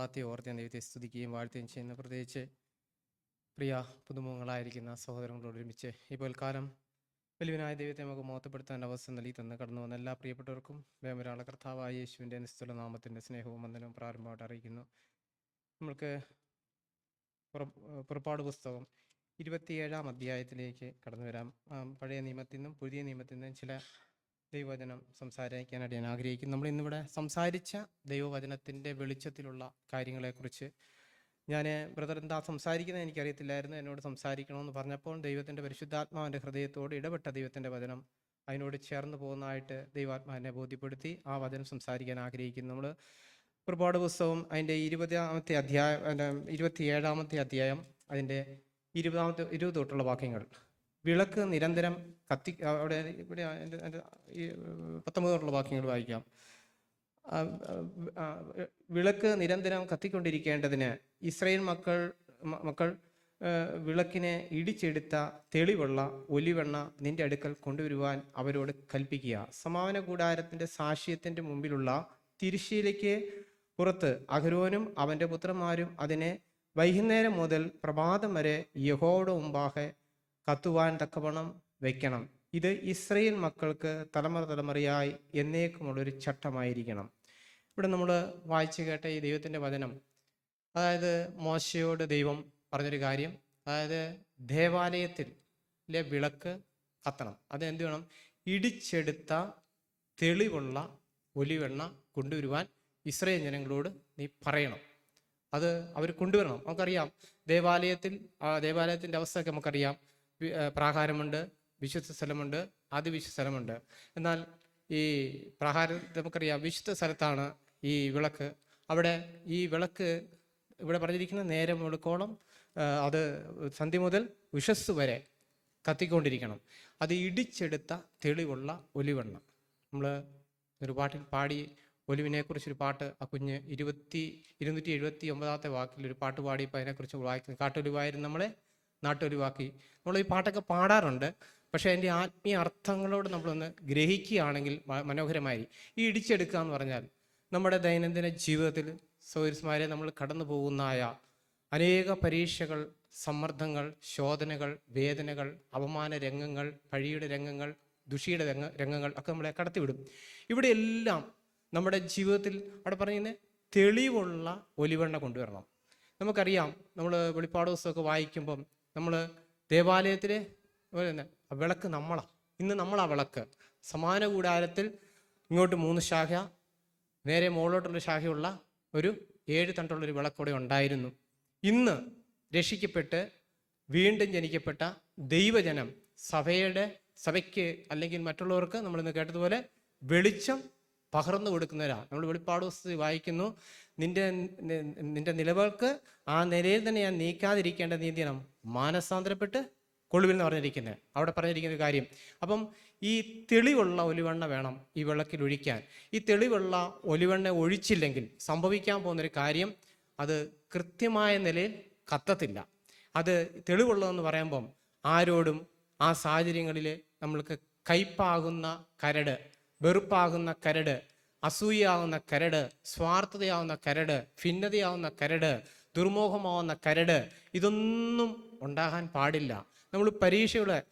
പ്രഭാതത്തെ ഓർത്ത് ഞാൻ ദൈവത്തെ സ്തുതിക്കുകയും വാഴ്ത്തുകയും ചെയ്യുന്നു പ്രത്യേകിച്ച് പ്രിയ പുതുമുഖങ്ങളായിരിക്കുന്ന സഹോദരങ്ങളോട് ഒരുമിച്ച് ഇപ്പോൾ കാലം വലിയവനായ ദൈവത്തെ നമുക്ക് മോത്തപ്പെടുത്താൻ അവസരം നൽകി തന്ന് കടന്നു വന്ന എല്ലാ പ്രിയപ്പെട്ടവർക്കും വേമരാള കർത്താവായ യേശുവിന്റെ നിസ്തുല നാമത്തിന്റെ സ്നേഹവും വന്ദനവും പ്രാരംഭമായിട്ട് അറിയിക്കുന്നു. നമ്മൾക്ക് പുറ- പുറപ്പാട് പുസ്തകം ഇരുപത്തിയേഴാം അധ്യായത്തിലേക്ക് കടന്നു വരാം. പഴയ നിയമത്തിൽ നിന്നും പുതിയ നിയമത്തിൽ നിന്നും ചില ദൈവവചനം സംസാരിക്കാനായിട്ട് ഞാൻ ആഗ്രഹിക്കുന്നു. നമ്മൾ ഇന്നിവിടെ സംസാരിച്ച ദൈവവചനത്തിന്റെ വെളിച്ചത്തിലുള്ള കാര്യങ്ങളെക്കുറിച്ച് ഞാൻ ബ്രദർ എന്താ സംസാരിക്കുന്നത് എനിക്കറിയത്തില്ലായിരുന്നു. എന്നോട് സംസാരിക്കണമെന്ന് പറഞ്ഞപ്പോൾ ദൈവത്തിന്റെ പരിശുദ്ധാത്മാവിന്റെ ഹൃദയത്തോട് ഇടപെട്ട ദൈവത്തിന്റെ വചനം അതിനോട് ചേർന്ന് പോകുന്നതായിട്ട് ദൈവാത്മാവിനെ ബോധ്യപ്പെടുത്തി ആ വചനം സംസാരിക്കാൻ ആഗ്രഹിക്കുന്നു. നമ്മൾ ഒരുപാട് പുസ്തകം അതിന്റെ ഇരുപതാമത്തെ അധ്യായം ഇരുപത്തി ഇരുപത്തിയേഴാമത്തെ അധ്യായം അതിന്റെ ഇരുപതാമത്തെ ഇരുപത് തൊട്ടുള്ള വാക്യങ്ങൾ വിളക്ക് നിരന്തരം കത്തി അവിടെ ഇവിടെ എന്റെ എന്റെ ഈ പത്തൊമ്പതോടുള്ള വാക്യങ്ങൾ വായിക്കാം. വിളക്ക് നിരന്തരം കത്തിക്കൊണ്ടിരിക്കേണ്ടതിന് ഇസ്രയേൽ മക്കൾ മക്കൾ വിളക്കിനെ ഇടിച്ചെടുത്ത തെളിവുള്ള ഒലിവെണ്ണ നിന്റെ അടുക്കൽ കൊണ്ടുവരുവാൻ അവരോട് കൽപ്പിക്കുക. സമാപന കൂടാരത്തിന്റെ സാക്ഷ്യത്തിന്റെ മുമ്പിലുള്ള തിരിശീലയ്ക്ക് പുറത്ത് അഹരോനും അവന്റെ പുത്രന്മാരും അതിനെ വൈകുന്നേരം മുതൽ പ്രഭാതം വരെ യഹോയുടെ മുമ്പാകെ കത്തുവാൻ തക്കവണ്ണം വെക്കണം. ഇത് ഇസ്രയേൽ മക്കൾക്ക് തലമുറ തലമുറയായി എന്നേക്കുമുള്ളൊരു ചട്ടമായിരിക്കണം. ഇവിടെ നമ്മൾ വായിച്ചു കേട്ട ഈ ദൈവത്തിന്റെ വചനം. അതായത് മോശയോട് ദൈവം പറഞ്ഞൊരു കാര്യം. അതായത് ദേവാലയത്തിലെ വിളക്ക് കത്തണം. അത് എന്ത് വേണം? ഇടിച്ചെടുത്ത തെളിവുള്ള ഒലിവെണ്ണ കൊണ്ടുവരുവാൻ ഇസ്രയേൽ ജനങ്ങളോട് നീ പറയണം. അത് അവർ കൊണ്ടുവരണം. നമുക്കറിയാം. ദേവാലയത്തിൽ ദേവാലയത്തിന്റെ അവസ്ഥയൊക്കെ നമുക്കറിയാം. പ്രാകാരമുണ്ട് വിശുദ്ധ സ്ഥലമുണ്ട് അതിവിശുദ്ധ സ്ഥലമുണ്ട്. എന്നാൽ ഈ പ്രാകാരം നമുക്കറിയാം വിശുദ്ധ സ്ഥലത്താണ് ഈ വിളക്ക്. അവിടെ ഈ വിളക്ക് ഇവിടെ പറഞ്ഞിരിക്കുന്ന നേരം വെളുക്കോളം അത് സന്ധ്യ മുതൽ ഉഷസ് വരെ കത്തിക്കൊണ്ടിരിക്കണം. അത് ഇടിച്ചെടുത്ത തെളിവുള്ള ഒലിവെണ്ണ. നമ്മൾ ഒരു പാട്ടിൽ പാടി ഒലിവിനെക്കുറിച്ചൊരു പാട്ട് ആ കുഞ്ഞ് ഇരുപത്തി ഇരുന്നൂറ്റി എഴുപത്തി ഒമ്പതാമത്തെ വാക്കിൽ ഒരു പാട്ട് പാടിയപ്പോൾ അതിനെക്കുറിച്ച് വായിക്കുന്നു കാട്ടൊലിവായിരുന്നു നമ്മളെ. നാട്ടൊലിവാക്കി നമ്മൾ ഈ പാട്ടൊക്കെ പാടാറുണ്ട്. പക്ഷേ അതിന്റെ ആത്മീയ അർത്ഥങ്ങളോട് നമ്മളൊന്ന് ഗ്രഹിക്കുകയാണെങ്കിൽ മനോഹരമായി ഈ ഇടിച്ചെടുക്കുക എന്ന് പറഞ്ഞാൽ നമ്മുടെ ദൈനംദിന ജീവിതത്തിൽ സൗരസ്മാരെ നമ്മൾ കടന്നു പോകുന്നതായ അനേക പരീക്ഷകൾ സമ്മർദ്ദങ്ങൾ ശോധനകൾ വേദനകൾ അപമാന രംഗങ്ങൾ പഴിയുടെ രംഗങ്ങൾ ദുഷിയുടെ രംഗ രംഗങ്ങൾ ഒക്കെ നമ്മളെ കടത്തിവിടും. ഇവിടെയെല്ലാം നമ്മുടെ ജീവിതത്തിൽ അവിടെ പറയുന്നത് തെളിവുള്ള ഒലിവെണ്ണ കൊണ്ടുവരണം. നമുക്കറിയാം നമ്മൾ വെളിപ്പാട് ദിവസമൊക്കെ വായിക്കുമ്പം നമ്മൾ ദേവാലയത്തിലെ വിളക്ക് നമ്മളാണ് ഇന്ന് നമ്മളാ വിളക്ക്. സമാന കൂടാരത്തിൽ ഇങ്ങോട്ട് മൂന്ന് ശാഖ നേരെ മുകളിലോട്ടുള്ള ശാഖയുള്ള ഒരു ഏഴ് തണ്ടുള്ളൊരു വിളക്കൂടെ ഉണ്ടായിരുന്നു. ഇന്ന് രക്ഷിക്കപ്പെട്ട് വീണ്ടും ജനിക്കപ്പെട്ട ദൈവജനം സഭയുടെ സഭയ്ക്ക് അല്ലെങ്കിൽ മറ്റുള്ളവർക്ക് നമ്മൾ ഇന്ന് കേട്ടതുപോലെ വെളിച്ചം പകർന്നു കൊടുക്കുന്നവരാണ് നമ്മൾ വെളിപ്പാട് വായിക്കുന്നു. നിന്റെ നിന്റെ നിലവിൾക്ക് ആ നിലയിൽ തന്നെ ഞാൻ നീക്കാതിരിക്കേണ്ട നീതി ചെയ്യണം മാനസാന്തരപ്പെട്ട് കൊളുവിൽ എന്ന് പറഞ്ഞിരിക്കുന്നത് അവിടെ പറഞ്ഞിരിക്കുന്ന ഒരു കാര്യം. അപ്പം ഈ തെളിവുള്ള ഒലിവെണ്ണ വേണം ഈ വിളക്കിൽ ഒഴിക്കാൻ. ഈ തെളിവുള്ള ഒലിവെണ്ണ ഒഴിച്ചില്ലെങ്കിൽ സംഭവിക്കാൻ പോകുന്നൊരു കാര്യം അത് കൃത്യമായ നിലയിൽ കത്തത്തില്ല. അത് തെളിവുള്ളതെന്ന് പറയുമ്പം ആരോടും ആ സാഹചര്യങ്ങളിൽ നമ്മൾക്ക് കയ്പാകുന്ന കരട് വെറുപ്പാകുന്ന കരട് അസൂയാവുന്ന കരട് സ്വാർത്ഥതയാവുന്ന കരട് ഭിന്നതയാവുന്ന കരട് ദുർമോഹമാവുന്ന കരട് ഇതൊന്നും ഉണ്ടാകാൻ പാടില്ല. നമ്മൾ പരീക്ഷയുടെ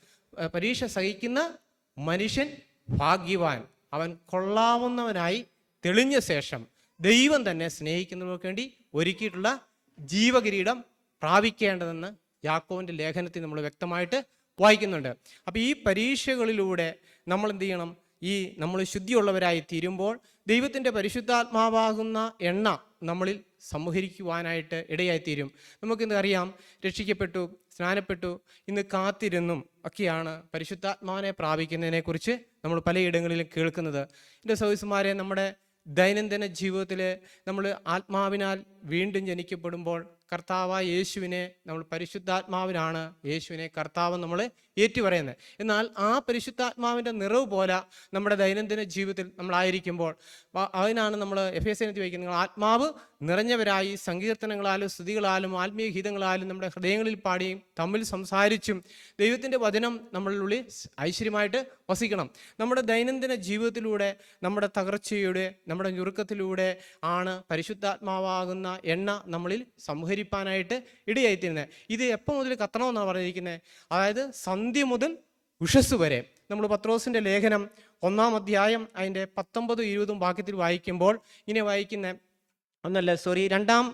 പരീക്ഷ സഹിക്കുന്ന മനുഷ്യൻ ഭാഗ്യവാൻ. അവൻ കൊള്ളാവുന്നവനായി തെളിഞ്ഞ ശേഷം ദൈവം തന്നെ സ്നേഹിക്കുന്നവർക്ക് വേണ്ടി ഒരുക്കിയിട്ടുള്ള ജീവകിരീടം പ്രാപിക്കേണ്ടതെന്ന് യാക്കോവിന്റെ ലേഖനത്തിൽ നമ്മൾ വ്യക്തമായിട്ട് വായിക്കുന്നുണ്ട്. അപ്പോൾ ഈ പരീക്ഷകളിലൂടെ നമ്മൾ എന്ത് ചെയ്യണം? ഈ നമ്മൾ ശുദ്ധിയുള്ളവരായി തീരുമ്പോൾ ദൈവത്തിന്റെ പരിശുദ്ധാത്മാവാകുന്ന എണ്ണ നമ്മളിൽ സംഹരിക്കുവാനായിട്ട് ഇടയായിത്തീരും. നമുക്കിന്ന് അറിയാം രക്ഷിക്കപ്പെട്ടു സ്നാനപ്പെട്ടു ഇന്ന് കാത്തിരുന്നും ഒക്കെയാണ് പരിശുദ്ധാത്മാവിനെ പ്രാപിക്കുന്നതിനെക്കുറിച്ച് നമ്മൾ പലയിടങ്ങളിലും കേൾക്കുന്നത്. എന്റെ സൗസ്മാരെ നമ്മുടെ ദൈനംദിന ജീവിതത്തിൽ നമ്മൾ ആത്മാവിനാൽ വീണ്ടും ജനിക്കപ്പെടുമ്പോൾ കർത്താവായ യേശുവിനെ നമ്മൾ പരിശുദ്ധാത്മാവിനാണ് യേശുവിനെ കർത്താവ് നമ്മൾ ഏറ്റുപറയുന്നത്. എന്നാൽ ആ പരിശുദ്ധാത്മാവിന്റെ നിറവ് പോലെ നമ്മുടെ ദൈനംദിന ജീവിതത്തിൽ നമ്മളായിരിക്കുമ്പോൾ അതിനാണ് നമ്മൾ എഫ് എസ് എനത്തി വയ്ക്കുന്നത്. നിങ്ങൾ ആത്മാവ് നിറഞ്ഞവരായി സങ്കീർത്തനങ്ങളാലും സ്തുതികളാലും ആത്മീയ ഗീതങ്ങളാലും നമ്മുടെ ഹൃദയങ്ങളിൽ പാടിയും തമ്മിൽ സംസാരിച്ചും ദൈവത്തിന്റെ വചനം നമ്മളിലുള്ളിൽ ഐശ്വര്യമായിട്ട് വസിക്കണം. നമ്മുടെ ദൈനംദിന ജീവിതത്തിലൂടെ നമ്മുടെ തകർച്ചയുടെ നമ്മുടെ ഞുറുക്കത്തിലൂടെ ആണ് പരിശുദ്ധാത്മാവാകുന്ന എണ്ണ നമ്മളിൽ സംഹരിപ്പാനായിട്ട് ഇടയായിത്തീരുന്നത് ഇത് എപ്പോൾ മുതൽ കത്തണമെന്നാണ് പറഞ്ഞിരിക്കുന്നത് അതായത് സന്ധ്യ മുതൽ ഉഷസ് വരെ. നമ്മൾ പത്രോസിന്റെ ലേഖനം ഒന്നാം അധ്യായം അതിന്റെ പത്തൊമ്പതും ഇരുപതും വാക്യത്തിൽ വായിക്കുമ്പോൾ ഇങ്ങനെ വായിക്കുന്ന. ഒന്നല്ല സോറി രണ്ടാം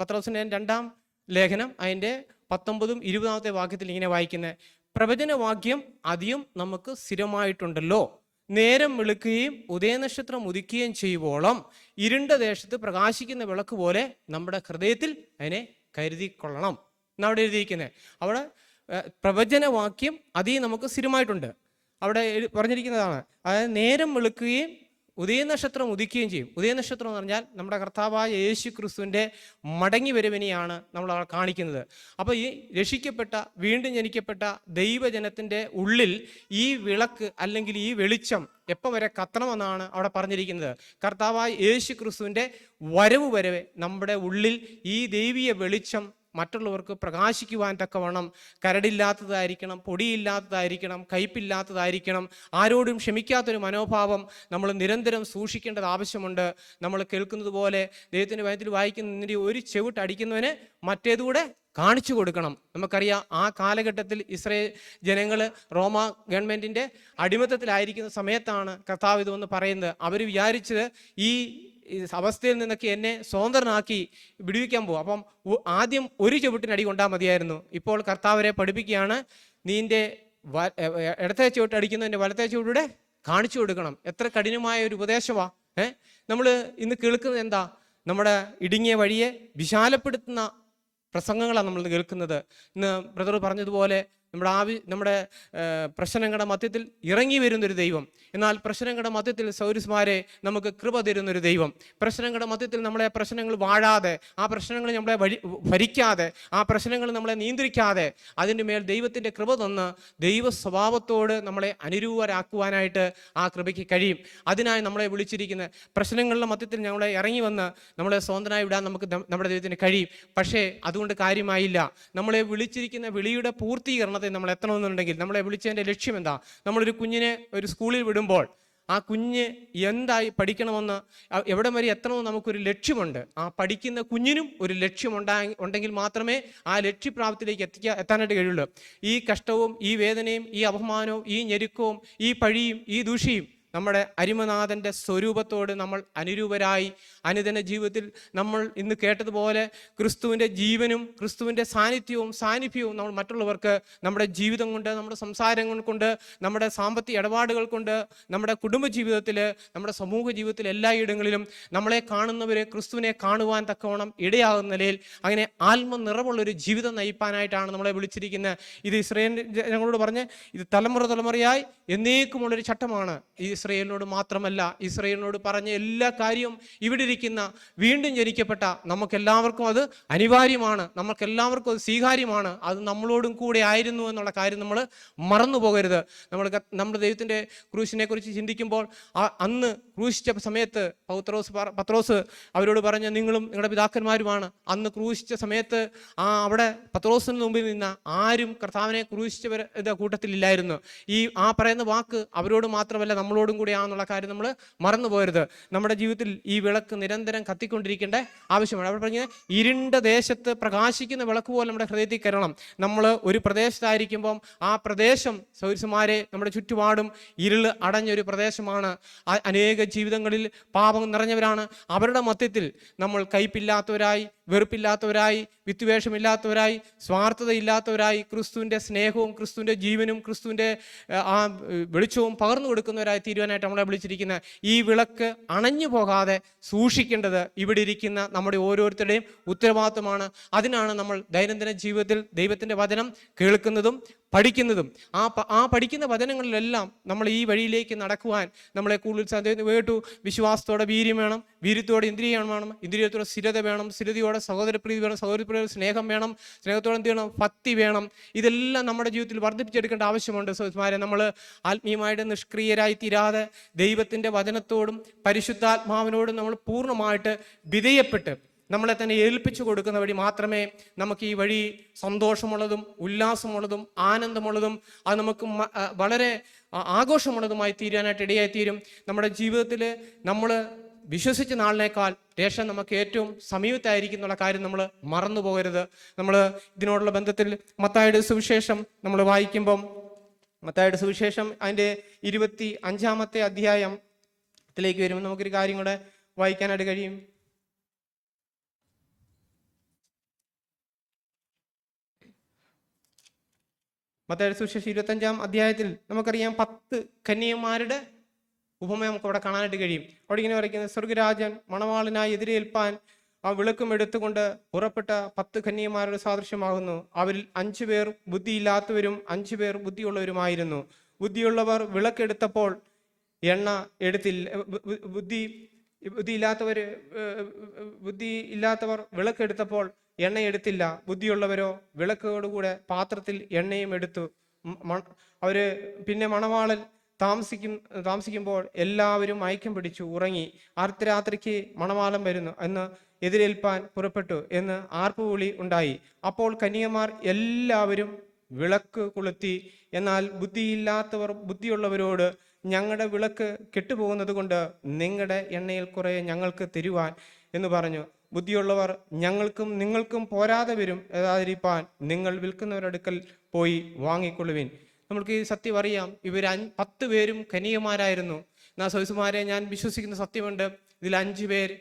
പത്രോസിന്റെ രണ്ടാം ലേഖനം അതിന്റെ പത്തൊമ്പതും ഇരുപതാമത്തെ വാക്യത്തിൽ ഇങ്ങനെ വായിക്കുന്നത് പ്രവചനവാക്യം അധികം നമുക്ക് സ്ഥിരമായിട്ടുണ്ടല്ലോ. നേരം വെളുക്കുകയും ഉദയനക്ഷത്രം ഉദിക്കുകയും ചെയ്യുവോളം ഇരുണ്ട ദേശത്ത് പ്രകാശിക്കുന്ന വിളക്ക് പോലെ നമ്മുടെ ഹൃദയത്തിൽ അതിനെ കരുതിക്കൊള്ളണം. എന്നാണ് അവിടെ എഴുതിയിരിക്കുന്നത് അവിടെ പ്രവചനവാക്യം അതീ നമുക്ക് സ്ഥിരമായിട്ടുണ്ട്. അവിടെ പറഞ്ഞിരിക്കുന്നതാണ്. അതായത് നേരം വെളുക്കുകയും ഉദയനക്ഷത്രം ഉദിക്കുകയും ചെയ്യും. ഉദയനക്ഷത്രം എന്ന് പറഞ്ഞാൽ നമ്മുടെ കർത്താവായ യേശു ക്രിസ്തുവിന്റെ മടങ്ങി വരവിനെയാണ് നമ്മൾ കാണിക്കുന്നത്. അപ്പോൾ ഈ രക്ഷിക്കപ്പെട്ട വീണ്ടും ജനിക്കപ്പെട്ട ദൈവജനത്തിന്റെ ഉള്ളിൽ ഈ വിളക്ക് അല്ലെങ്കിൽ ഈ വെളിച്ചം എപ്പോൾ വരെ കത്തണമെന്നാണ് അവിടെ പറഞ്ഞിരിക്കുന്നത്. കർത്താവായ യേശു ക്രിസ്തുവിന്റെ വരവ് വരവെ നമ്മുടെ ഉള്ളിൽ ഈ ദൈവീയ വെളിച്ചം മറ്റുള്ളവർക്ക് പ്രകാശിക്കുവാൻ തക്കവണ്ണം കരടില്ലാത്തതായിരിക്കണം പൊടിയില്ലാത്തതായിരിക്കണം കയ്പില്ലാത്തതായിരിക്കണം. ആരോടും ക്ഷമിക്കാത്തൊരു മനോഭാവം നമ്മൾ നിരന്തരം സൂക്ഷിക്കേണ്ടത് ആവശ്യമുണ്ട്. നമ്മൾ കേൾക്കുന്നത് പോലെ ദൈവത്തിന്റെ ഭയത്തിൽ വായിക്കുന്നതിന്റെ ഒരു ചെവിട്ട് അടിക്കുന്നവന് മറ്റേതുകൂടെ കാണിച്ചു കൊടുക്കണം. നമുക്കറിയാം ആ കാലഘട്ടത്തിൽ ഇസ്രയേൽ ജനങ്ങൾ റോമ ഗവൺമെന്റിന്റെ അടിമത്തത്തിലായിരിക്കുന്ന സമയത്താണ് കർത്താവ് ഇതൊന്ന് പറയുന്നത്. അവർ വിചാരിച്ചത് ഈ അവസ്ഥയിൽ നിന്നൊക്കെ എന്നെ സ്വതന്ത്രനാക്കി വിടുവിക്കാൻ പോകും അപ്പം ആദ്യം ഒരു ചുവട്ടിനടി കൊണ്ടാൽ മതിയായിരുന്നു. ഇപ്പോൾ കർത്താവരെ പഠിപ്പിക്കുകയാണ്. നീന്റെ ഇടത്തെ ചുവട്ട് അടിക്കുന്നതിന്റെ വലത്തെ ചുവട്ടിലൂടെ കാണിച്ചു കൊടുക്കണം. എത്ര കഠിനമായ ഒരു ഉപദേശമാണ് ഏ? നമ്മൾ ഇന്ന് കേൾക്കുന്നത് എന്താ? നമ്മുടെ ഇടുങ്ങിയ വഴിയെ വിശാലപ്പെടുത്തുന്ന പ്രസംഗങ്ങളാണ് നമ്മൾ കേൾക്കുന്നത്. ഇന്ന് ബ്രദർ പറഞ്ഞതുപോലെ നമ്മുടെ ആവി നമ്മുടെ പ്രശ്നങ്ങളുടെ മധ്യത്തിൽ ഇറങ്ങി വരുന്നൊരു ദൈവം. എന്നാൽ പ്രശ്നങ്ങളുടെ മധ്യത്തിൽ സൗരസ്മാരെ നമുക്ക് കൃപ തരുന്നൊരു ദൈവം. പ്രശ്നങ്ങളുടെ മധ്യത്തിൽ നമ്മളെ പ്രശ്നങ്ങൾ വാഴാതെ ആ പ്രശ്നങ്ങൾ നമ്മളെ വഴി ഭരിക്കാതെ ആ പ്രശ്നങ്ങൾ നമ്മളെ നിയന്ത്രിക്കാതെ അതിന്റെ മേൽ ദൈവത്തിന്റെ കൃപ തന്ന് ദൈവ സ്വഭാവത്തോട് നമ്മളെ അനുരൂപരാക്കുവാനായിട്ട് ആ കൃപയ്ക്ക് കഴിയും. അതിനായി നമ്മളെ വിളിച്ചിരിക്കുന്ന പ്രശ്നങ്ങളുടെ മധ്യത്തിൽ ഞങ്ങളെ ഇറങ്ങി വന്ന് നമ്മളെ സ്വതന്ത്രനായി വിടാൻ നമുക്ക് നമ്മുടെ ദൈവത്തിന് കഴിയും. പക്ഷേ അതുകൊണ്ട് കാര്യമായില്ല. നമ്മളെ വിളിച്ചിരിക്കുന്ന വിളിയുടെ പൂർത്തീകരണത്തെ നമ്മൾ എത്തണമെന്നുണ്ടെങ്കിൽ നമ്മളെ വിളിച്ചതിന്റെ ലക്ഷ്യം എന്താ നമ്മളൊരു കുഞ്ഞിനെ ഒരു സ്കൂളിൽ വിടുമ്പോൾ ആ കുഞ്ഞ് എന്തായി പഠിക്കണമെന്ന് എവിടെ വരെ എത്തണമെന്ന് നമുക്കൊരു ലക്ഷ്യമുണ്ട്. ആ പഠിക്കുന്ന കുഞ്ഞിനും ഒരു ലക്ഷ്യമുണ്ടാ ഉണ്ടെങ്കിൽ മാത്രമേ ആ ലക്ഷ്യപ്രാപ്തിയിലേക്ക് എത്തിക്കാൻ എത്താനായിട്ട് കഴിയുള്ളൂ. ഈ കഷ്ടവും ഈ വേദനയും ഈ അപമാനവും ഈ ഞെരുക്കവും ഈ പഴിയും ഈ ദൂഷിയും നമ്മുടെ അരിമനാഥന്റെ സ്വരൂപത്തോട് നമ്മൾ അനുരൂപരായി അനുദിന ജീവിതത്തിൽ നമ്മൾ ഇന്ന് കേട്ടതുപോലെ ക്രിസ്തുവിന്റെ ജീവനും ക്രിസ്തുവിന്റെ സാന്നിധ്യവും സാന്നിധ്യവും നമ്മൾ മറ്റുള്ളവർക്ക് നമ്മുടെ ജീവിതം കൊണ്ട് നമ്മുടെ സംസാരങ്ങൾ കൊണ്ട് നമ്മുടെ സാമ്പത്തിക ഇടപാടുകൾ കൊണ്ട് നമ്മുടെ കുടുംബ ജീവിതത്തിൽ നമ്മുടെ സമൂഹ ജീവിതത്തിൽ എല്ലായിടങ്ങളിലും നമ്മളെ കാണുന്നവരെ ക്രിസ്തുവിനെ കാണുവാൻ തക്കവണ്ണം ഇടയാകുന്ന നിലയിൽ അങ്ങനെ ആത്മ നിറവുള്ളൊരു ജീവിതം നയിപ്പാനായിട്ടാണ് നമ്മളെ വിളിച്ചിരിക്കുന്നത് ഇത് ഇസ്രയേൽ ഞങ്ങളോട് പറഞ്ഞ് ഇത് തലമുറ തലമുറയായി എന്നേക്കുമുള്ളൊരു ചട്ടമാണ് ഈ ഇസ്രയേലിനോട് മാത്രമല്ല ഇസ്രയേലിനോട് പറഞ്ഞ എല്ലാ കാര്യവും ഇവിടെ ഇരിക്കുന്ന വീണ്ടും ജനിക്കപ്പെട്ട നമുക്കെല്ലാവർക്കും അത് അനിവാര്യമാണ്. നമുക്കെല്ലാവർക്കും അത് സ്വീകാര്യമാണ്. അത് നമ്മളോടും കൂടെ ആയിരുന്നു എന്നുള്ള കാര്യം നമ്മൾ മറന്നു പോകരുത്. നമ്മൾ നമ്മുടെ ദൈവത്തിന്റെ ക്രൂശിനെ കുറിച്ച് ചിന്തിക്കുമ്പോൾ അന്ന് ക്രൂശിച്ച സമയത്ത് പൗത്രോസ് പത്രോസ് അവരോട് പറഞ്ഞ നിങ്ങളും നിങ്ങളുടെ പിതാക്കന്മാരുമാണ്. അന്ന് ക്രൂശിച്ച സമയത്ത് ആ അവിടെ പത്രോസിന് മുമ്പിൽ നിന്ന ആരും കർത്താവിനെ ക്രൂശിച്ചവർ ഇത് കൂട്ടത്തിലില്ലായിരുന്നു. ഈ ആ പറയുന്ന വാക്ക് അവരോട് മാത്രമല്ല നമ്മളോടും കൂടിയാണെന്നുള്ള കാര്യം നമ്മൾ മറന്നു പോകരുത് നമ്മുടെ ജീവിതത്തിൽ ഈ വിളക്ക് നിരന്തരം കത്തിക്കൊണ്ടിരിക്കേണ്ട ആവശ്യമാണ്. അവിടെ പറഞ്ഞ ഇരുണ്ട ദേശത്ത് പ്രകാശിക്കുന്ന വിളക്ക് പോലെ നമ്മുടെ ഹൃദയത്തിൽ കരണം നമ്മൾ ഒരു പ്രദേശത്തായിരിക്കുമ്പം ആ പ്രദേശം സൗരസുമാരെ നമ്മുടെ ചുറ്റുപാടും ഇരുൾ അടഞ്ഞൊരു പ്രദേശമാണ്. അനേക ജീവിതങ്ങളിൽ പാപം നിറഞ്ഞവരാണ്. അവരുടെ മധ്യത്തിൽ നമ്മൾ കയ്പില്ലാത്തവരായി വെറുപ്പില്ലാത്തവരായി വിത്തുവേഷമില്ലാത്തവരായി സ്വാർത്ഥതയില്ലാത്തവരായി ക്രിസ്തുവിന്റെ സ്നേഹവും ക്രിസ്തുവിന്റെ ജീവനും ക്രിസ്തുവിന്റെ ആ വെളിച്ചവും പകർന്നു കൊടുക്കുന്നവരായി തീരുവാനായിട്ട് നമ്മളെ വിളിച്ചിരിക്കുന്ന ഈ വിളക്ക് അണഞ്ഞു പോകാതെ സൂക്ഷിക്കേണ്ടത് ഇവിടെ ഇരിക്കുന്ന നമ്മുടെ ഓരോരുത്തരുടെയും ഉത്തരവാദിത്വമാണ്. അതിനാണ് നമ്മൾ ദൈനംദിന ജീവിതത്തിൽ ദൈവത്തിന്റെ വചനം കേൾക്കുന്നതും പഠിക്കുന്നതും. ആ ആ പഠിക്കുന്ന വചനങ്ങളിലെല്ലാം നമ്മൾ ഈ വഴിയിലേക്ക് നടക്കുവാൻ നമ്മളെ കൂടുതൽ കേട്ടു വിശ്വാസത്തോടെ വീര്യം വേണം വീര്യത്തോടെ ഇന്ദ്രിയം വേണം ഇന്ദ്രിയത്തോടെ സ്ഥിരത വേണം സ്ഥിരതയോടെ സഹോദരപ്രീതി വേണം സഹോദരപ്രീതി സ്നേഹം വേണം സ്നേഹത്തോടെ എന്ത് വേണം ഭക്തി വേണം. ഇതെല്ലാം നമ്മുടെ ജീവിതത്തിൽ വർദ്ധിപ്പിച്ചെടുക്കേണ്ട ആവശ്യമുണ്ട് സുഹൃത്തുമാരെ നമ്മൾ ആത്മീയമായിട്ട് നിഷ്ക്രിയരായി തീരാതെ ദൈവത്തിന്റെ വചനത്തോടും പരിശുദ്ധാത്മാവിനോടും നമ്മൾ പൂർണമായിട്ട് വിധേയപ്പെട്ട് നമ്മളെ തന്നെ ഏൽപ്പിച്ചു കൊടുക്കുന്ന വഴി മാത്രമേ നമുക്ക് ഈ വഴി സന്തോഷമുള്ളതും ഉല്ലാസമുള്ളതും ആനന്ദമുള്ളതും അത് നമുക്ക് വളരെ ആഘോഷമുള്ളതുമായി തീരാനായിട്ട് ഇടയായി തീരും നമ്മുടെ ജീവിതത്തിൽ നമ്മൾ വിശ്വസിച്ച നാളിനേക്കാൾ രേഷൻ നമുക്ക് ഏറ്റവും സമീപത്തായിരിക്കും എന്നുള്ള കാര്യം നമ്മൾ മറന്നു പോകരുത്. നമ്മൾ ഇതിനോടുള്ള ബന്ധത്തിൽ മത്തായുടെ സുവിശേഷം നമ്മൾ വായിക്കുമ്പം മത്തായുടെ സുവിശേഷം അതിന്റെ ഇരുപത്തി അഞ്ചാമത്തെ അധ്യായത്തിലേക്ക് വരുമ്പോൾ നമുക്കൊരു കാര്യം കൂടെ വായിക്കാനായിട്ട് കഴിയും. മത്തായുടെ സുശേഷം ഇരുപത്തഞ്ചാം അധ്യായത്തിൽ നമുക്കറിയാം പത്ത് കന്യന്മാരുടെ ഉപമ നമുക്ക് അവിടെ കാണാനായിട്ട് കഴിയും. അവിടെ ഇങ്ങനെ പറയുന്നത് സ്വർഗരാജൻ മണവാളിനായി എതിരേൽപ്പാൻ ആ വിളക്കും എടുത്തുകൊണ്ട് പുറപ്പെട്ട പത്ത് കന്യന്മാരുടെ സാദൃശ്യമാകുന്നു. അവരിൽ അഞ്ചു പേർ ബുദ്ധിയില്ലാത്തവരും അഞ്ചു പേർ ബുദ്ധിയുള്ളവരുമായിരുന്നു. ബുദ്ധിയുള്ളവർ വിളക്കെടുത്തപ്പോൾ എണ്ണ എടുത്തില്ല ബുദ്ധി ബുദ്ധിയില്ലാത്തവർ ബുദ്ധി ഇല്ലാത്തവർ വിളക്കെടുത്തപ്പോൾ എണ്ണ എടുത്തില്ല ബുദ്ധിയുള്ളവരോ വിളക്കോടുകൂടെ പാത്രത്തിൽ എണ്ണയും എടുത്തു. മ- പിന്നെ മണവാളൻ താമസിക്കും താമസിക്കുമ്പോൾ എല്ലാവരും മയക്കം പിടിച്ചു ഉറങ്ങി. അർദ്ധരാത്രിക്ക് മണവാളം വരുന്നു. എന്ന് എതിരേൽപ്പാൻ പുറപ്പെട്ടു എന്ന് ആർപ്പുവിളി ഉണ്ടായി. അപ്പോൾ കന്യകമാർ എല്ലാവരും വിളക്ക് കൊളുത്തി. എന്നാൽ ബുദ്ധിയില്ലാത്തവർ ബുദ്ധിയുള്ളവരോട് ഞങ്ങളുടെ വിളക്ക് കെട്ടുപോകുന്നത് കൊണ്ട് നിങ്ങളുടെ എണ്ണയിൽ കുറേ ഞങ്ങൾക്ക് തരുവാൻ എന്ന് പറഞ്ഞു. ബുദ്ധിയുള്ളവർ ഞങ്ങൾക്കും നിങ്ങൾക്കും പോരാതെ വരും. ഏതാതിരിപ്പാൻ നിങ്ങൾ വിൽക്കുന്നവരടുക്കൽ പോയി വാങ്ങിക്കൊള്ളുവിൻ. നമ്മൾക്ക് ഈ സത്യം അറിയാം. ഇവർ അഞ്ച് പത്ത് പേരും കനിയമാരായിരുന്നു എന്നാ സോയിസുമാരെ ഞാൻ വിശ്വസിക്കുന്ന സത്യമുണ്ട്. ഇതിൽ അഞ്ചു പേർ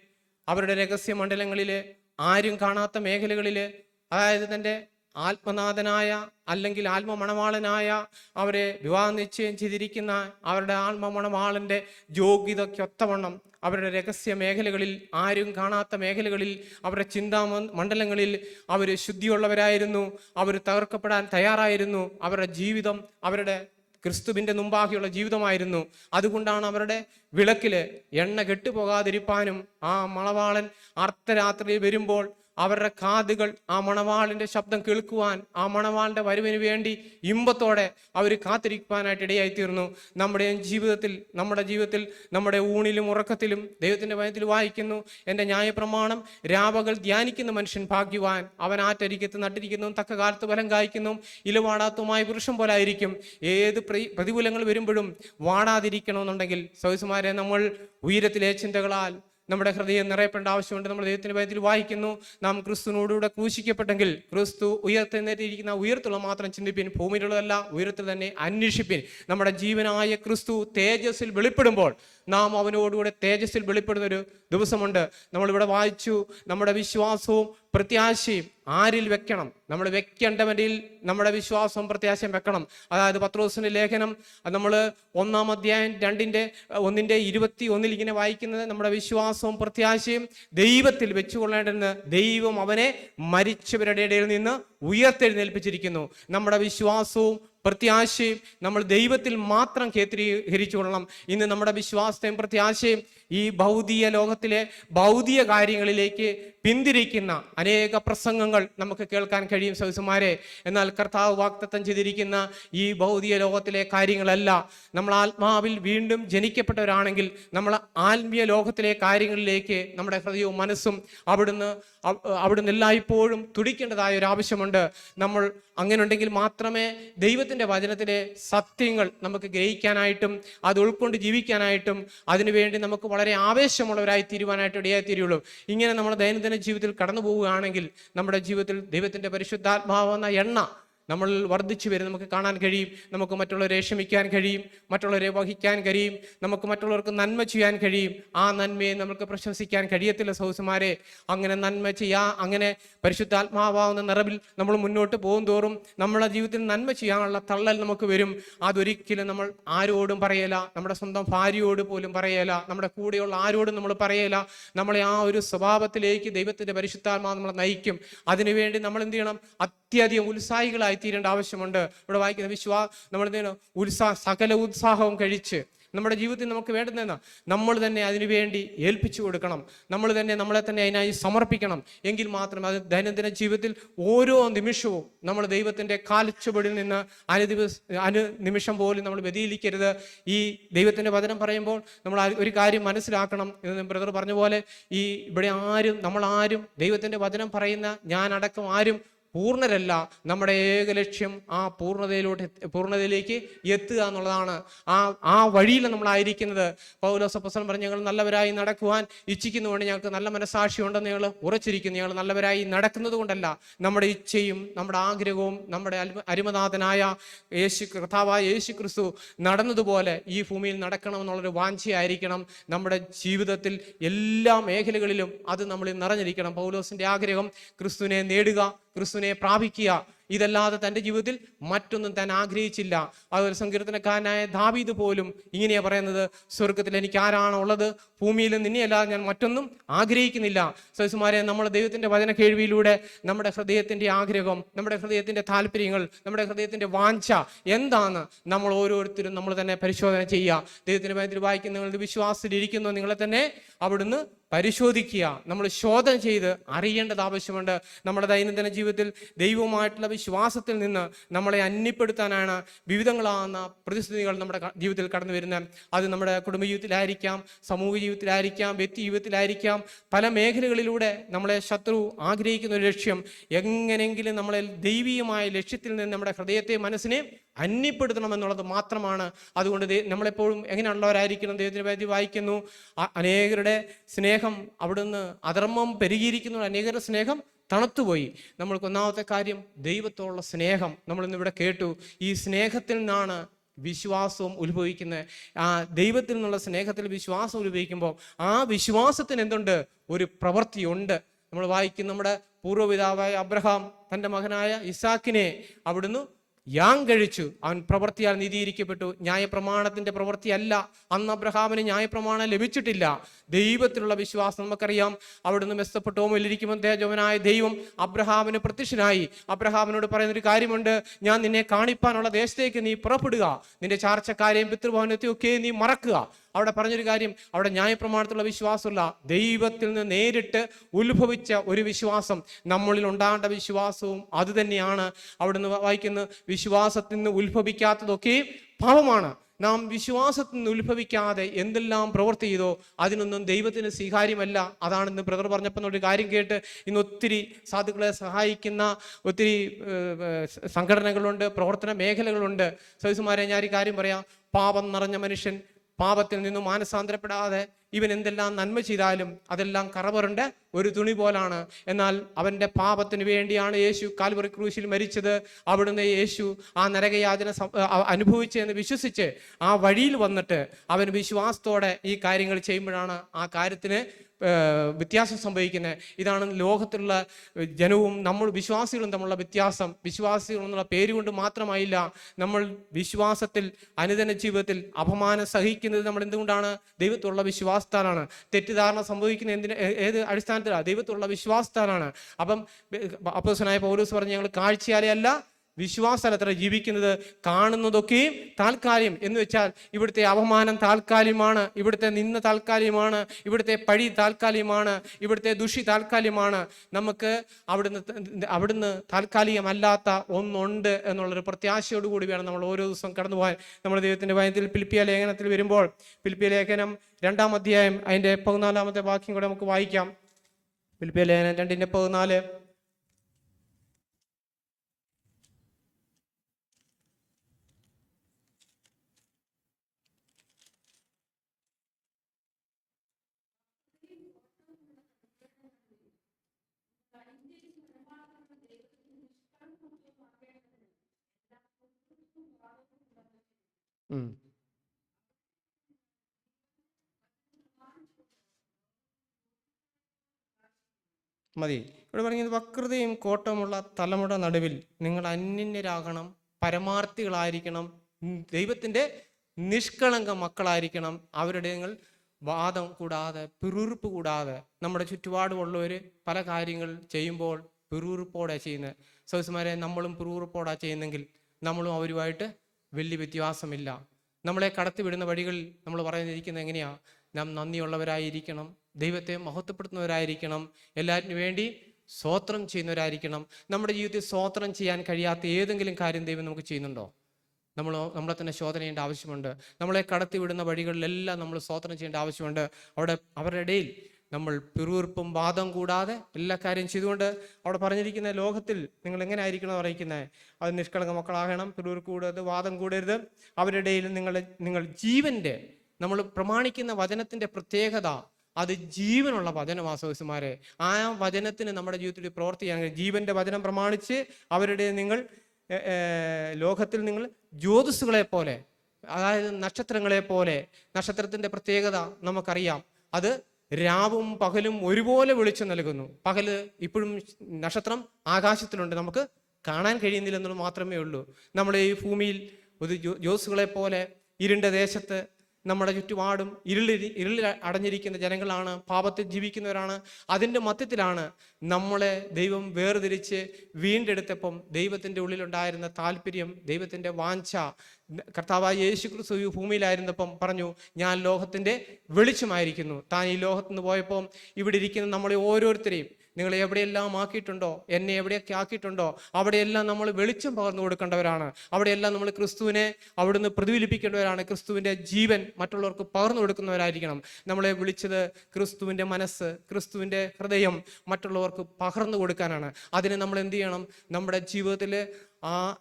അവരുടെ രഹസ്യ മണ്ഡലങ്ങളിൽ ആരും കാണാത്ത മേഖലകളിൽ അതായത് തന്റെ ആത്മനാഥനായ അല്ലെങ്കിൽ ആത്മമണവാളനായ അവരെ വിവാഹം നിശ്ചയം ചെയ്തിരിക്കുന്ന അവരുടെ ആത്മമണവാളന്റെ യോഗ്യതയ്ക്കൊത്തവണ്ണം അവരുടെ രഹസ്യ മേഖലകളിൽ ആരും കാണാത്ത മേഖലകളിൽ അവരുടെ ചിന്താ മണ്ഡലങ്ങളിൽ അവർ ശുദ്ധിയുള്ളവരായിരുന്നു അവർ തകർക്കപ്പെടാൻ തയ്യാറായിരുന്നു അവരുടെ ജീവിതം അവരുടെ ക്രിസ്തുവിന്റെ മുമ്പാകെയുള്ള ജീവിതമായിരുന്നു. അതുകൊണ്ടാണ് അവരുടെ വിളക്കിൽ എണ്ണ കെട്ടുപോകാതിരിപ്പാനും ആ മണവാളൻ അർദ്ധരാത്രി വരുമ്പോൾ അവരുടെ കാതുകൾ ആ മണവാളിന്റെ ശബ്ദം കേൾക്കുവാൻ ആ മണവാളിന്റെ വരവിന് വേണ്ടി ഇമ്പത്തോടെ അവർ കാത്തിരിക്കുവാനായിട്ട് ഇടയായിത്തീർന്നു. നമ്മുടെ ജീവിതത്തിൽ നമ്മുടെ ജീവിതത്തിൽ നമ്മുടെ ഊണിലും ഉറക്കത്തിലും ദൈവത്തിന്റെ ഭയത്തിൽ വായിക്കുന്നു. എന്റെ ന്യായപ്രമാണം രാവകൾ ധ്യാനിക്കുന്ന മനുഷ്യൻ ഭാഗ്യവാൻ. അവൻ ആറ്റരിക്കത്ത് നട്ടിരിക്കുന്നു തക്ക കാലത്ത് ഫലം കായ്ക്കുന്നു. ഇലവാടാത്തുമായ പുരുഷൻ പോലെ ആയിരിക്കും. ഏത് പ്ര- പ്രതികൂലങ്ങൾ വരുമ്പോഴും വാടാതിരിക്കണമെന്നുണ്ടെങ്കിൽ സൗസുമാരെ നമ്മൾ ഉയരത്തിലെ ചിന്തകളാൽ നമ്മുടെ ഹൃദയം നിറയപ്പെടേണ്ട ആവശ്യമുണ്ട്. നമ്മൾ ദൈവത്തിന്റെ ഭയത്തിൽ വായിക്കുന്നു. നാം ക്രിസ്തുവിനോടുകൂടെ ക്രൂശിക്കപ്പെട്ടെങ്കിൽ ക്രിസ്തു ഉയർത്തെഴുന്നേറ്റിരിക്കുന്ന ഉയർത്തുള്ള മാത്രം ചിന്തിപ്പിൻ ഭൂമിയിലുള്ളതല്ല ഉയരത്തിൽ തന്നെ അന്വേഷിപ്പിൻ. നമ്മുടെ ജീവനായ ക്രിസ്തു തേജസ്സിൽ വെളിപ്പെടുമ്പോൾ നാം അവനോടുകൂടെ തേജസ്സിൽ വെളിപ്പെടുന്ന ഒരു ദിവസമുണ്ട്. നമ്മളിവിടെ വായിച്ചു നമ്മുടെ വിശ്വാസവും പ്രത്യാശയും ആരിൽ വെക്കണം? നമ്മൾ വെക്കേണ്ടവരിൽ നമ്മുടെ വിശ്വാസവും പ്രത്യാശയും വെക്കണം. അതായത് പത്രോസിന്റെ ലേഖനം നമ്മൾ ഒന്നാം അധ്യായം രണ്ടിന്റെ ഒന്നിന്റെ ഇരുപത്തി ഒന്നിൽ ഇങ്ങനെ വായിക്കുന്നത് നമ്മുടെ വിശ്വാസവും പ്രത്യാശയും ദൈവത്തിൽ വെച്ചുകൊള്ളേണ്ടെന്ന് ദൈവം അവനെ മരിച്ചവരുടെ ഇടയിൽ നിന്ന് ഉയർത്തെഴുന്നേൽപ്പിച്ചിരിക്കുന്നു. നമ്മുടെ വിശ്വാസവും പ്രത്യാശയും നമ്മൾ ദൈവത്തിൽ മാത്രം കേന്ദ്രീകരിച്ചു കൊള്ളണം ഇന്ന് നമ്മുടെ വിശ്വാസത്തെയും പ്രത്യാശയും ഈ ഭൗതിക ലോകത്തിലെ ഭൗതിക കാര്യങ്ങളിലേക്ക് പിന്തിരിക്കുന്ന അനേക പ്രസംഗങ്ങൾ നമുക്ക് കേൾക്കാൻ കഴിയും സൗസുമാരെ. എന്നാൽ കർത്താവ് വാക്തത്വം ചെയ്തിരിക്കുന്ന ഈ ഭൗതിക ലോകത്തിലെ കാര്യങ്ങളല്ല. നമ്മൾ ആത്മാവിൽ വീണ്ടും ജനിക്കപ്പെട്ടവരാണെങ്കിൽ നമ്മൾ ആത്മീയ ലോകത്തിലെ കാര്യങ്ങളിലേക്ക് നമ്മുടെ ഹൃദയവും മനസ്സും അവിടുന്ന് അവ- അവിടുന്ന് എല്ലായ്പ്പോഴും തുടിക്കേണ്ടതായ ഒരു ആവശ്യമുണ്ട്. നമ്മൾ അങ്ങനെ ഉണ്ടെങ്കിൽ മാത്രമേ ദൈവത്തിന്റെ വചനത്തിലെ സത്യങ്ങൾ നമുക്ക് ഗ്രഹിക്കാനായിട്ടും അത് ഉൾക്കൊണ്ട് ജീവിക്കാനായിട്ടും അതിനുവേണ്ടി നമുക്ക് വളരെ ആവേശമുള്ളവരായി തീരുവാനായിട്ട് ഇടയായി തീരുള്ളൂ. ഇങ്ങനെ നമ്മുടെ ദൈനംദിന ജീവിതത്തിൽ കടന്നു പോവുകയാണെങ്കിൽ നമ്മുടെ ജീവിതത്തിൽ ദൈവത്തിന്റെ പരിശുദ്ധാത്മാവെന്ന എണ്ണ നമ്മൾ വർദ്ധിച്ചു വരും നമുക്ക് കാണാൻ കഴിയും നമുക്ക് മറ്റുള്ളവരെ ക്ഷമിക്കാൻ കഴിയും മറ്റുള്ളവരെ വഹിക്കാൻ കഴിയും നമുക്ക് മറ്റുള്ളവർക്ക് നന്മ ചെയ്യാൻ കഴിയും. ആ നന്മയെ നമുക്ക് പ്രശംസിക്കാൻ കഴിയത്തില്ല സൗസുമാരെ. അങ്ങനെ നന്മ ചെയ്യാ അങ്ങനെ പരിശുദ്ധാത്മാവാവുന്ന നിറവിൽ നമ്മൾ മുന്നോട്ട് പോകും തോറും നമ്മുടെ ജീവിതത്തിൽ നന്മ ചെയ്യാനുള്ള തള്ളൽ നമുക്ക് വരും. അതൊരിക്കലും നമ്മൾ ആരോടും പറയല നമ്മുടെ സ്വന്തം ഭാര്യയോട് പോലും പറയല നമ്മുടെ കൂടെയുള്ള ആരോടും നമ്മൾ പറയല. നമ്മളെ ആ ഒരു സ്വഭാവത്തിലേക്ക് ദൈവത്തിന്റെ പരിശുദ്ധാത്മാവ് നമ്മളെ നയിക്കും. അതിനുവേണ്ടി നമ്മൾ എന്ത് ചെയ്യണം? അത്യധികം ഉത്സാഹികളായി തീരേണ്ട ആവശ്യമുണ്ട്. ഇവിടെ വായിക്കുന്ന വിശ്വാ ചെയ്യണം? ഉത്സാഹ സകല ഉത്സാഹവും കഴിച്ച് നമ്മുടെ ജീവിതത്തിൽ നമുക്ക് വേണ്ടുന്ന നമ്മൾ തന്നെ അതിനുവേണ്ടി ഏൽപ്പിച്ചു കൊടുക്കണം. നമ്മൾ തന്നെ നമ്മളെ തന്നെ അതിനായി സമർപ്പിക്കണം. എങ്കിൽ മാത്രമേ അത് ദൈനംദിന ജീവിതത്തിൽ ഓരോ നിമിഷവും നമ്മൾ ദൈവത്തിന്റെ കാലച്ചുപടിൽ നിന്ന് അനുദിവസ അനു നിമിഷം പോലും നമ്മൾ വ്യതിയിലിക്കരുത് ഈ ദൈവത്തിന്റെ വചനം പറയുമ്പോൾ നമ്മൾ ഒരു കാര്യം മനസ്സിലാക്കണം എന്ന് ബ്രദർ പറഞ്ഞ പോലെ ഈ ഇവിടെ ആരും നമ്മൾ ആരും ദൈവത്തിന്റെ വചനം പറയുന്ന ഞാൻ ആരും പൂർണരല്ല. നമ്മുടെ ഏക ലക്ഷ്യം ആ പൂർണതയിലോട്ട് പൂർണതയിലേക്ക് എത്തുക എന്നുള്ളതാണ്. ആ ആ വഴിയിൽ നമ്മളായിരിക്കുന്നത്. പൗലോസ പൗലോസപ്പസൻ പറഞ്ഞു ഞങ്ങൾ നല്ലവരായി നടക്കുവാൻ ഇച്ഛിക്കുന്നതുകൊണ്ട് ഞങ്ങൾക്ക് നല്ല മനസാക്ഷി ഉണ്ടെന്ന് ഞങ്ങൾ ഉറച്ചിരിക്കുന്നു. ഞങ്ങൾ നല്ലവരായി നടക്കുന്നത് കൊണ്ടല്ല നമ്മുടെ ഇച്ഛയും നമ്മുടെ ആഗ്രഹവും നമ്മുടെ അരുമനാഥനായ യേശു കർത്താവായ യേശു ക്രിസ്തു നടന്നതുപോലെ ഈ ഭൂമിയിൽ നടക്കണമെന്നുള്ളൊരു വാഞ്ചയായിരിക്കണം. നമ്മുടെ ജീവിതത്തിൽ എല്ലാ മേഖലകളിലും അത് നമ്മളിൽ നിറഞ്ഞിരിക്കണം. പൗലോസിന്റെ ആഗ്രഹം ക്രിസ്തുവിനെ നേടുക ക്രിസ്തുവിനെ പ്രാപിക്കുക. ഇതല്ലാതെ തന്റെ ജീവിതത്തിൽ മറ്റൊന്നും താൻ ആഗ്രഹിച്ചില്ല. അതൊരു സങ്കീർത്തനക്കാരനായ ദാവീദ് പോലും ഇങ്ങനെയാണ് പറയുന്നത് സ്വർഗത്തിൽ എനിക്ക് ആരാണ് ഉള്ളത്? ഭൂമിയിൽ നിന്നെയല്ലാതെ ഞാൻ മറ്റൊന്നും ആഗ്രഹിക്കുന്നില്ല. സദസ്സുമാരെ നമ്മൾ ദൈവത്തിന്റെ വചന കേൾവിയിലൂടെ നമ്മുടെ ഹൃദയത്തിന്റെ ആഗ്രഹം നമ്മുടെ ഹൃദയത്തിന്റെ താല്പര്യങ്ങൾ നമ്മുടെ ഹൃദയത്തിന്റെ വാഞ്ച എന്താണ്? നമ്മൾ ഓരോരുത്തരും നമ്മൾ തന്നെ പരിശോധന ചെയ്യുക. ദൈവത്തിന്റെ വചനത്തിൽ വായിക്കുന്ന നിങ്ങളുടെ വിശ്വാസത്തിലിരിക്കുന്നു നിങ്ങളെ തന്നെ അവിടുന്ന് പരിശോധിക്കുക. നമ്മൾ ശോധന ചെയ്ത് അറിയേണ്ടത് ആവശ്യമുണ്ട്. നമ്മുടെ ദൈനംദിന ജീവിതത്തിൽ ദൈവവുമായിട്ടുള്ള വിശ്വാസത്തിൽ നിന്ന് നമ്മളെ അന്യപ്പെടുത്താനാണ് വിവിധങ്ങളാകുന്ന പ്രതിസന്ധികൾ നമ്മുടെ ജീവിതത്തിൽ കടന്നു വരുന്നത്. അത് നമ്മുടെ കുടുംബ ജീവിതത്തിലായിരിക്കാം സമൂഹ ജീവിതത്തിലായിരിക്കാം വ്യക്തി ജീവിതത്തിലായിരിക്കാം. പല മേഖലകളിലൂടെ നമ്മളെ ശത്രു ആഗ്രഹിക്കുന്ന ഒരു ലക്ഷ്യം എങ്ങനെയെങ്കിലും നമ്മളെ ദൈവീയമായ ലക്ഷ്യത്തിൽ നിന്ന് നമ്മുടെ ഹൃദയത്തെ മനസ്സിനെ അന്യപ്പെടുത്തണം എന്നുള്ളത് മാത്രമാണ്. അതുകൊണ്ട് നമ്മളെപ്പോഴും എങ്ങനെയുള്ളവരായിരിക്കണം ദൈവത്തിന് വേണ്ടി വായിക്കുന്നു. അനേകരുടെ സ്നേഹം അവിടുന്ന് അധർമ്മം പെരുകിയിരിക്കുന്നു. അനേകരുടെ സ്നേഹം തണുത്തുപോയി. നമ്മൾക്ക് ഒന്നാമത്തെ കാര്യം ദൈവത്തോടുള്ള സ്നേഹം. നമ്മൾ ഇന്നിവിടെ കേട്ടു ഈ സ്നേഹത്തിൽ നിന്നാണ് വിശ്വാസവും ഉത്ഭവിക്കുന്നത്. ആ ദൈവത്തിൽ നിന്നുള്ള സ്നേഹത്തിൽ വിശ്വാസം ഉത്ഭവിക്കുമ്പോൾ ആ വിശ്വാസത്തിന് എന്തുണ്ട്? ഒരു പ്രവൃത്തിയുണ്ട്. നമ്മൾ വായിക്കും നമ്മുടെ പൂർവപിതാവായ അബ്രഹാം തന്റെ മകനായ ഇസാക്കിനെ അവിടുന്ന് യാം കഴിച്ചു. അവൻ പ്രവൃത്തിയാൽ നീതീകരിക്കപ്പെട്ടു. ന്യായപ്രമാണത്തിന്റെ പ്രവൃത്തിയല്ല. അന്ന് അബ്രഹാമിന് ന്യായപ്രമാണം ലഭിച്ചിട്ടില്ല. ദൈവത്തിലുള്ള വിശ്വാസം നമുക്കറിയാം. അവിടുന്ന് മെസ്സപ്പെട്ടോമിലിരിക്കുമ്പോൾ തേജവനായ ദൈവം അബ്രഹാമിന് പ്രത്യക്ഷനായി. അബ്രഹാമിനോട് പറയുന്നൊരു കാര്യമുണ്ട്. ഞാൻ നിന്നെ കാണിപ്പാനുള്ള ദേശത്തേക്ക് നീ പുറപ്പെടുക. നിന്റെ ചാർച്ചക്കാരെയും പിതൃഭവനത്തെയും ഒക്കെ നീ മറക്കുക. അവിടെ പറഞ്ഞൊരു കാര്യം അവിടെ ന്യായപ്രമാണത്തിലുള്ള വിശ്വാസമുള്ള ദൈവത്തിൽ നിന്ന് നേരിട്ട് ഉത്ഭവിച്ച ഒരു വിശ്വാസം നമ്മളിൽ ഉണ്ടാകേണ്ട വിശ്വാസവും അത് തന്നെയാണ്. അവിടുന്ന് വായിക്കുന്ന വിശ്വാസത്തിൽ നിന്ന് ഉത്ഭവിക്കാത്തതൊക്കെ പാപമാണ്. നാം വിശ്വാസത്തിൽ നിന്ന് ഉത്ഭവിക്കാതെ എന്തെല്ലാം പ്രവൃത്തി ചെയ്തോ അതിനൊന്നും ദൈവത്തിന് സ്വീകാര്യമല്ല. അതാണ് ഇന്ന് ബ്രദർ പറഞ്ഞപ്പോൾ ഒരു കാര്യം കേട്ട് ഇന്ന് ഒത്തിരി സാധുക്കളെ സഹായിക്കുന്ന ഒത്തിരി സംഘടനകളുണ്ട് പ്രവർത്തന മേഖലകളുണ്ട്. സൈസുമാരെ ഞാൻ ഒരു കാര്യം പറയാം. പാപം നിറഞ്ഞ മനുഷ്യൻ പാപത്തിൽ നിന്നും മാനസാന്തരപ്പെടാതെ ഇവൻ എന്തെല്ലാം നന്മ ചെയ്താലും അതെല്ലാം കറവറിന്റെ ഒരു തുണി പോലാണ്. എന്നാൽ അവന്റെ പാപത്തിന് വേണ്ടിയാണ് യേശു കാൽവറി ക്രൂശിൽ മരിച്ചത്. അവിടുന്ന് യേശു ആ നരകയാതന അനുഭവിച്ചെന്ന് വിശ്വസിച്ച് ആ വഴിയിൽ വന്നിട്ട് അവൻ വിശ്വാസത്തോടെ ഈ കാര്യങ്ങൾ ചെയ്യുമ്പോഴാണ് ആ കാര്യത്തിന് വ്യത്യാസം സംഭവിക്കുന്നത്. ഇതാണ് ലോകത്തിലുള്ള ജനവും നമ്മൾ വിശ്വാസികളും തമ്മിലുള്ള വ്യത്യാസം. വിശ്വാസികൾ എന്നുള്ള പേരുകൊണ്ട് മാത്രമായില്ല നമ്മൾ വിശ്വാസത്തിൽ അനുദിന ജീവിതത്തിൽ അപമാനം സഹിക്കുന്നത് നമ്മൾ എന്തുകൊണ്ടാണ്? ദൈവത്തിലുള്ള വിശ്വാസത്താലാണ്. തെറ്റിദ്ധാരണ സംഭവിക്കുന്ന എന്തിന്? ഏത് അടിസ്ഥാനത്തിലാണ് ദൈവത്തിലുള്ള വിശ്വാസത്താലാണ്. അപ്പം അപ്പോസനായ പൗലൂസ് പറഞ്ഞ് ഞങ്ങൾ കാഴ്ചയാലെ അല്ല വിശ്വാസത്തത്ര ജീവിക്കുന്നത് കാണുന്നതൊക്കെയും താൽക്കാലികം എന്ന് വെച്ചാൽ ഇവിടുത്തെ അപമാനം താൽക്കാലികമാണ് ഇവിടുത്തെ നിന്ന താൽക്കാലികമാണ് ഇവിടുത്തെ പഴി താൽക്കാലികമാണ് ഇവിടുത്തെ ദുഷി താൽക്കാലികമാണ്. നമുക്ക് അവിടുന്ന് അവിടുന്ന് താൽക്കാലികമല്ലാത്ത ഒന്നുണ്ട് എന്നുള്ളൊരു പ്രത്യാശയോടുകൂടി വേണം നമ്മൾ ഓരോ ദിവസവും കടന്നു പോകാൻ നമ്മൾ ദൈവത്തിന്റെ ഭയത്തിൽ പിലിപ്പിയ ലേഖനത്തിൽ വരുമ്പോൾ പിലിപ്പിയ ലേഖനം രണ്ടാം അധ്യായം അതിന്റെ പതിനാലാമത്തെ വാക്യം കൂടെ നമുക്ക് വായിക്കാം. പിലിപ്പിയ ലേഖനം രണ്ടിന്റെ പതിനാല് മതി. ഇവിടെ പറഞ്ഞത് വക്രതയും കോട്ടമുള്ള തലമുറ നടുവിൽ നിങ്ങൾ അന്യന്യരാകണം പരമാർത്ഥികളായിരിക്കണം ദൈവത്തിന്റെ നിഷ്കളങ്ക മക്കളായിരിക്കണം. അവരുടെ നിങ്ങൾ വാദം കൂടാതെ പിറുറുപ്പ് കൂടാതെ നമ്മുടെ ചുറ്റുപാടുമുള്ളവർ പല കാര്യങ്ങൾ ചെയ്യുമ്പോൾ പിറുറുപ്പോടെ ചെയ്യുന്നത്. സൗസ്മാരെ നമ്മളും പിറുറുപ്പോടാ ചെയ്യുന്നെങ്കിൽ നമ്മളും അവരുമായിട്ട് വലിയ വ്യത്യാസമില്ല. നമ്മളെ കടത്തിവിടുന്ന വഴികളിൽ നമ്മൾ പറയുന്നിരിക്കുന്നത് എങ്ങനെയാ? നാം നന്ദിയുള്ളവരായിരിക്കണം ദൈവത്തെ മഹത്വപ്പെടുത്തുന്നവരായിരിക്കണം എല്ലാറ്റിനു വേണ്ടി സ്വോത്രം ചെയ്യുന്നവരായിരിക്കണം. നമ്മുടെ ജീവിതത്തിൽ സ്വോത്രം ചെയ്യാൻ കഴിയാത്ത ഏതെങ്കിലും കാര്യം ദൈവം നമുക്ക് ചെയ്യുന്നുണ്ടോ? നമ്മൾ നമ്മളെ തന്നെ ശോധന ചെയ്യേണ്ട ആവശ്യമുണ്ട്. നമ്മളെ കടത്തിവിടുന്ന വഴികളിലെല്ലാം നമ്മൾ സ്വോത്രം ചെയ്യേണ്ട ആവശ്യമുണ്ട്. അവിടെ അവരുടെ ഇടയിൽ നമ്മൾ പിറുവിറുപ്പും വാദം കൂടാതെ എല്ലാ കാര്യം ചെയ്തുകൊണ്ട് അവിടെ പറഞ്ഞിരിക്കുന്ന ലോകത്തിൽ നിങ്ങൾ എങ്ങനെ ആയിരിക്കണം അറിയിക്കുന്നത്? അത് നിഷ്കളങ്ക മക്കളാകണം പിറുവിറുപ്പ് കൂടരുത് വാദം കൂടരുത്. അവരുടെ ഇടയിൽ നിങ്ങൾ നിങ്ങൾ ജീവന്റെ നമ്മൾ പ്രമാണിക്കുന്ന വചനത്തിന്റെ പ്രത്യേകത അത് ജീവനുള്ള വചനമാ സഹോസുമാരെ ആ വചനത്തിന് നമ്മുടെ ജീവിതത്തിൽ പ്രവർത്തി ചെയ്യാൻ ജീവന്റെ വചനം പ്രമാണിച്ച് അവരുടെ നിങ്ങൾ ലോകത്തിൽ നിങ്ങൾ ജ്യോതിസുകളെ പോലെ അതായത് നക്ഷത്രങ്ങളെ പോലെ നക്ഷത്രത്തിന്റെ പ്രത്യേകത നമുക്കറിയാം. അത് രാവും പകലും ഒരുപോലെ വെളിച്ചം നൽകുന്നു. പകൽ ഇപ്പോഴും നക്ഷത്രം ആകാശത്തിലുണ്ട്. നമുക്ക് കാണാൻ കഴിയുന്നില്ല എന്നുള്ളത് മാത്രമേ ഉള്ളൂ. നമ്മുടെ ഈ ഭൂമിയിൽ ഒരു ജ്യോതിസുകളെ പോലെ ഇരുണ്ട ദേശത്ത് നമ്മുടെ ചുറ്റുപാടും ഇരുളി ഇരുളിൽ അടഞ്ഞിരിക്കുന്ന ജനങ്ങളാണ് പാപത്തിൽ ജീവിക്കുന്നവരാണ്. അതിന്റെ മധ്യത്തിലാണ് നമ്മളെ ദൈവം വേർതിരിച്ച് വീണ്ടെടുത്തപ്പം ദൈവത്തിന്റെ ഉള്ളിലുണ്ടായിരുന്ന താല്പര്യം ദൈവത്തിന്റെ വാഞ്ച കർത്താവായ യേശു ക്രിസ്തു ഭൂമിയിലായിരുന്നപ്പം പറഞ്ഞു ഞാൻ ലോകത്തിന്റെ വെളിച്ചമായിരിക്കുന്നു. താൻ ഈ ലോകത്തുനിന്ന് പോയപ്പോൾ പോയപ്പം ഇവിടെ ഇരിക്കുന്ന നമ്മളെ ഓരോരുത്തരെയും നിങ്ങൾ എവിടെയെല്ലാം ആക്കിയിട്ടുണ്ടോ? എന്നെ എവിടെയൊക്കെ ആക്കിയിട്ടുണ്ടോ? അവിടെയെല്ലാം നമ്മൾ വെളിച്ചം പകർന്നു കൊടുക്കേണ്ടവരാണ്. അവിടെയെല്ലാം നമ്മൾ ക്രിസ്തുവിനെ അവിടുന്ന് പ്രതിഫലിപ്പിക്കേണ്ടവരാണ്. ക്രിസ്തുവിന്റെ ജീവൻ മറ്റുള്ളവർക്ക് പകർന്നു കൊടുക്കുന്നവരായിരിക്കണം. നമ്മളെ വിളിച്ചത് ക്രിസ്തുവിന്റെ മനസ്സ് ക്രിസ്തുവിന്റെ ഹൃദയം മറ്റുള്ളവർക്ക് പകർന്നു കൊടുക്കാനാണ്. അതിനെ നമ്മൾ എന്ത് ചെയ്യണം? നമ്മുടെ ജീവിതത്തിൽ ആ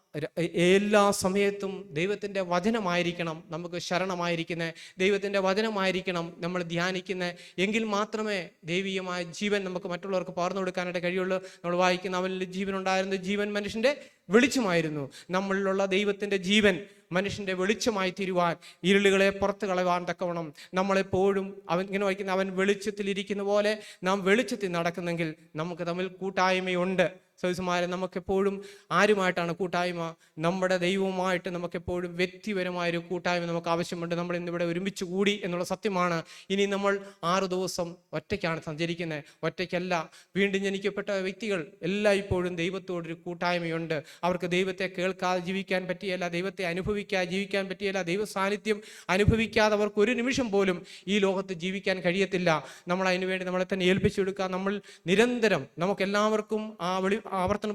എല്ലാ സമയത്തും ദൈവത്തിന്റെ വചനമായിരിക്കണം നമുക്ക് ശരണമായിരിക്കുന്നത് ദൈവത്തിന്റെ വചനമായിരിക്കണം നമ്മൾ ധ്യാനിക്കുന്നത് എങ്കിൽ മാത്രമേ ദൈവീയമായ ജീവൻ നമുക്ക് മറ്റുള്ളവർക്ക് പകർന്നു കൊടുക്കാനായിട്ട് കഴിയുള്ളൂ. നമ്മൾ വായിക്കുന്ന ജീവൻ ഉണ്ടായിരുന്ന ജീവൻ മനുഷ്യന്റെ വെളിച്ചമായിരുന്നു. നമ്മളിലുള്ള ദൈവത്തിന്റെ ജീവൻ മനുഷ്യന്റെ വെളിച്ചമായി തീരുവാൻ ഇരുളുകളെ പുറത്ത് കളയുവാൻ തക്കവണം നമ്മളെപ്പോഴും അവൻ ഇങ്ങനെ വായിക്കുന്ന അവൻ വെളിച്ചത്തിൽ ഇരിക്കുന്ന പോലെ നാം വെളിച്ചത്തിൽ നടക്കുന്നെങ്കിൽ നമുക്ക് തമ്മിൽ കൂട്ടായ്മയുണ്ട്. സൗസുമാരെ നമുക്കെപ്പോഴും ആരുമായിട്ടാണ് കൂട്ടായ്മ? നമ്മുടെ ദൈവവുമായിട്ട് നമുക്കെപ്പോഴും വ്യക്തിപരമായൊരു കൂട്ടായ്മ നമുക്ക് ആവശ്യമുണ്ട്. നമ്മൾ ഇന്നിവിടെ ഒരുമിച്ച് കൂടി എന്നുള്ള സത്യമാണ്. ഇനി നമ്മൾ ആറു ദിവസം ഒറ്റയ്ക്കാണ് സഞ്ചരിക്കുന്നത്. ഒറ്റയ്ക്കല്ല. വീണ്ടും ജനിക്കപ്പെട്ട വ്യക്തികൾ എല്ലാം ഇപ്പോഴും ദൈവത്തോടൊരു കൂട്ടായ്മയുണ്ട്. അവർക്ക് ദൈവത്തെ കേൾക്കാതെ ജീവിക്കാൻ പറ്റിയല്ല ദൈവത്തെ അനുഭവിക്കാതെ ജീവിക്കാൻ പറ്റിയല്ല ദൈവ സാന്നിധ്യം അനുഭവിക്കാതെ അവർക്ക് ഒരു നിമിഷം പോലും ഈ ലോകത്ത് ജീവിക്കാൻ കഴിയത്തില്ല. നമ്മൾ അതിനുവേണ്ടി നമ്മളെ തന്നെ ഏൽപ്പിച്ചെടുക്കുക നമ്മൾ നിരന്തരം നമുക്കെല്ലാവർക്കും ആ വെളി ആവർത്തന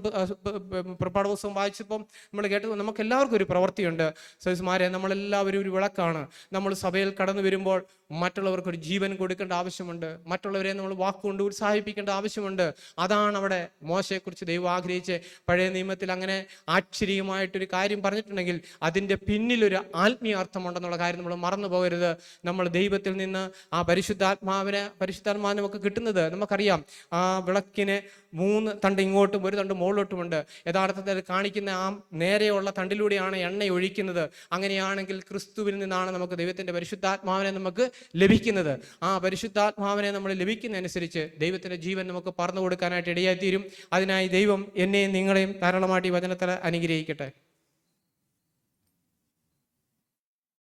പുറപ്പാട് പുസ്തകം വായിച്ചപ്പം നമ്മൾ കേട്ടത് നമുക്ക് എല്ലാവർക്കും ഒരു പ്രവൃത്തിയുണ്ട്. സൈസ്മാരെ നമ്മളെല്ലാവരും ഒരു വിളക്കാണ്. നമ്മൾ സഭയിൽ കടന്നു വരുമ്പോൾ മറ്റുള്ളവർക്ക് ഒരു ജീവൻ കൊടുക്കേണ്ട ആവശ്യമുണ്ട്. മറ്റുള്ളവരെ നമ്മൾ വാക്കുകൊണ്ട് ഉത്സാഹിപ്പിക്കേണ്ട ആവശ്യമുണ്ട്. അതാണ് അവിടെ മോശയെക്കുറിച്ച് ദൈവം ആഗ്രഹിച്ച് പഴയ നിയമത്തിൽ അങ്ങനെ ആശ്ചര്യമായിട്ടൊരു കാര്യം പറഞ്ഞിട്ടുണ്ടെങ്കിൽ അതിന്റെ പിന്നിലൊരു ആത്മീയ അർത്ഥമുണ്ടെന്നുള്ള കാര്യം നമ്മൾ മറന്നു പോകരുത്. നമ്മൾ ദൈവത്തിൽ നിന്ന് ആ പരിശുദ്ധാത്മാവിനെ പരിശുദ്ധാത്മാവിനെ നമുക്ക് കിട്ടുന്നത് നമുക്കറിയാം. ആ വിളക്കിനെ മൂന്ന് തണ്ട് ഇങ്ങോട്ടും ഒരു തണ്ട് മുകളിലോട്ടുമുണ്ട്. യഥാർത്ഥത്തിൽ കാണിക്കുന്ന ആ നേരെയുള്ള തണ്ടിലൂടെയാണ് എണ്ണ ഒഴിക്കുന്നത്. അങ്ങനെയാണെങ്കിൽ ക്രിസ്തുവിൽ നിന്നാണ് നമുക്ക് ദൈവത്തിന്റെ പരിശുദ്ധാത്മാവിനെ നമുക്ക് ലഭിക്കുന്നത്. ആ പരിശുദ്ധാത്മാവിനെ നമ്മൾ ലഭിക്കുന്നതനുസരിച്ച് ദൈവത്തിന്റെ ജീവൻ നമുക്ക് പറഞ്ഞു കൊടുക്കാനായിട്ട് ഇടയായിത്തീരും. അതിനായി ദൈവം എന്നെയും നിങ്ങളെയും ധാരാളമായിട്ട് ഈ വചനത്തിൽ അനുഗ്രഹിക്കട്ടെ.